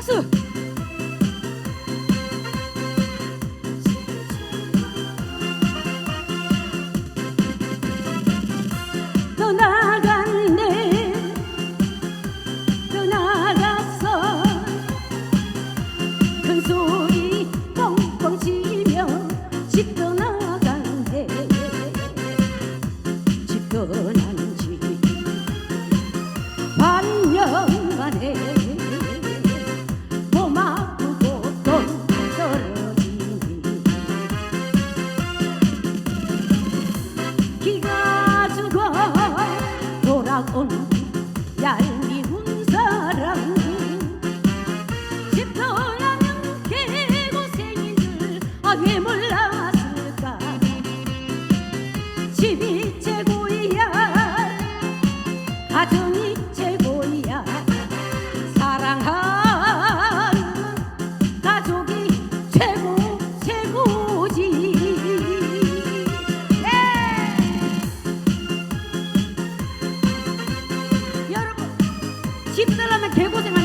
박수! 떠나갔네 떠나갔어 큰소 집사람은 개고생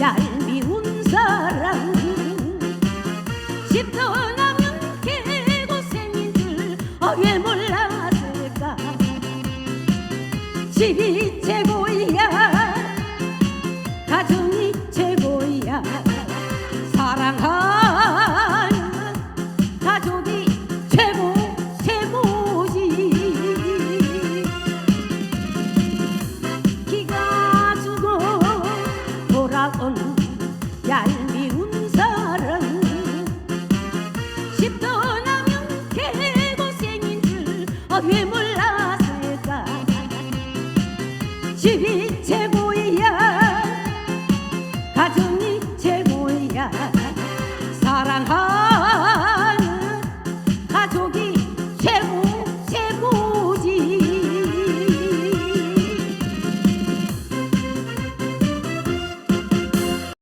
얄미운 사람. 집 떠나면 개고생인 줄 어게 몰랐을까? 집이 최고야 corazón